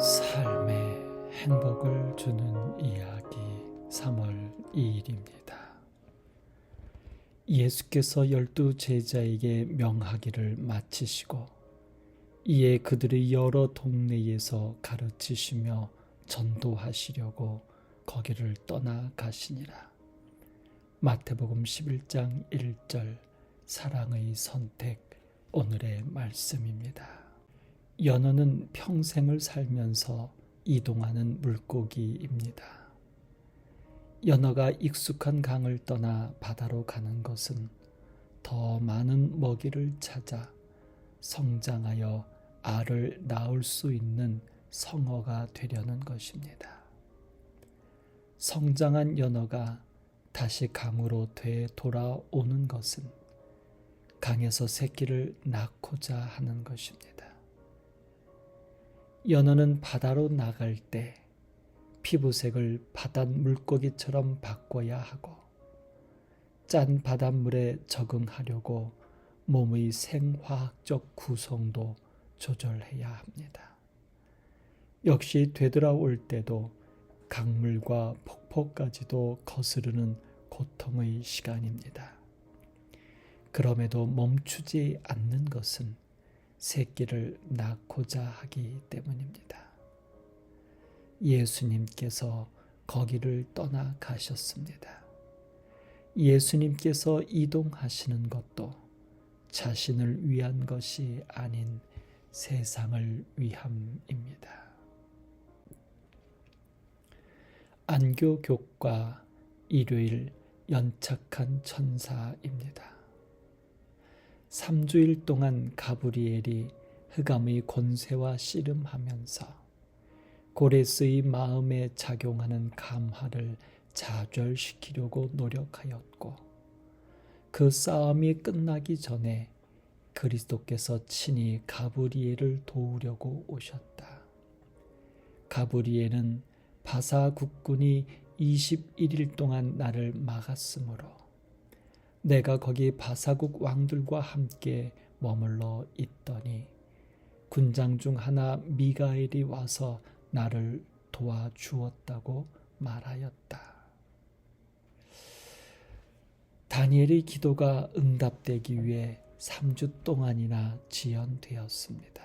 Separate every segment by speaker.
Speaker 1: 삶의 행복을 주는 이야기 3월 2일입니다. 예수께서 열두 제자에게 명하기를 마치시고 이에 그들의 여러 동네에서 가르치시며 전도하시려고 거기를 떠나 가시니라. 마태복음 11장 1절 사랑의 선택 오늘의 말씀입니다. 연어는 평생을 살면서 이동하는 물고기입니다. 연어가 익숙한 강을 떠나 바다로 가는 것은 더 많은 먹이를 찾아 성장하여 알을 낳을 수 있는 성어가 되려는 것입니다. 성장한 연어가 다시 강으로 되돌아오는 것은 강에서 새끼를 낳고자 하는 것입니다. 연어는 바다로 나갈 때 피부색을 바닷 물고기처럼 바꿔야 하고 짠 바닷물에 적응하려고 몸의 생화학적 구성도 조절해야 합니다. 역시 되돌아올 때도 강물과 폭포까지도 거스르는 고통의 시간입니다. 그럼에도 멈추지 않는 것은 새끼를 낳고자 하기 때문입니다. 예수님께서 거기를 떠나 가셨습니다. 예수님께서 이동하시는 것도 자신을 위한 것이 아닌 세상을 위함입니다. 안교 교과 일요일 연착한 천사입니다. 3주일 동안 가브리엘이 흑암의 권세와 씨름하면서 고레스의 마음에 작용하는 감화를 좌절시키려고 노력하였고 그 싸움이 끝나기 전에 그리스도께서 친히 가브리엘을 도우려고 오셨다. 가브리엘은 바사 국군이 21일 동안 나를 막았으므로 내가 거기 바사국 왕들과 함께 머물러 있더니 군장 중 하나 미가엘이 와서 나를 도와주었다고 말하였다. 다니엘의 기도가 응답되기 위해 3주 동안이나 지연되었습니다.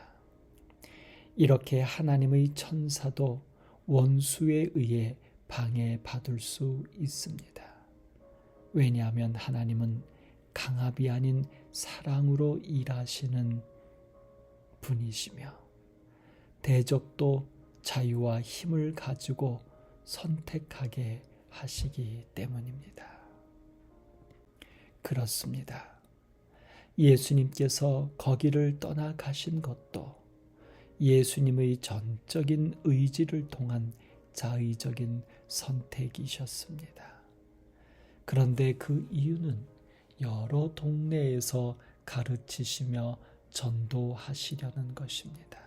Speaker 1: 이렇게 하나님의 천사도 원수에 의해 방해받을 수 있습니다. 왜냐하면 하나님은 강압이 아닌 사랑으로 일하시는 분이시며 대적도 자유와 힘을 가지고 선택하게 하시기 때문입니다. 그렇습니다. 예수님께서 거기를 떠나 가신 것도 예수님의 전적인 의지를 통한 자의적인 선택이셨습니다. 그런데 그 이유는 여러 동네에서 가르치시며 전도하시려는 것입니다.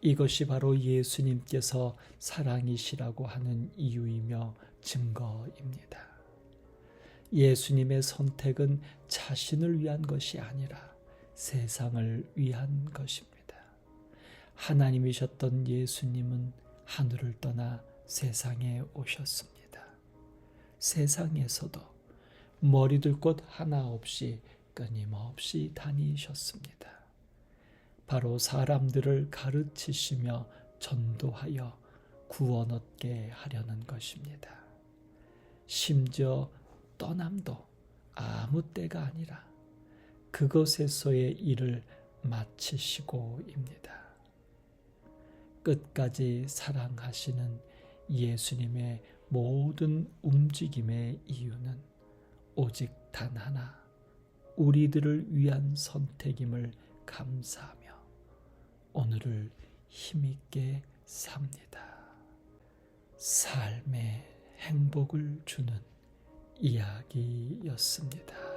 Speaker 1: 이것이 바로 예수님께서 사랑이시라고 하는 이유이며 증거입니다. 예수님의 선택은 자신을 위한 것이 아니라 세상을 위한 것입니다. 하나님이셨던 예수님은 하늘을 떠나 세상에 오셨습니다. 세상에서도 머리둘 곳 하나 없이 끊임없이 다니셨습니다. 바로 사람들을 가르치시며 전도하여 구원 얻게 하려는 것입니다. 심지어 떠남도 아무 때가 아니라 그것에서의 일을 마치시고입니다. 끝까지 사랑하시는 예수님의 모든 움직임의 이유는 오직 단 하나, 우리들을 위한 선택임을 감사하며 오늘을 힘있게 삽니다. 삶의 행복을 주는 이야기였습니다.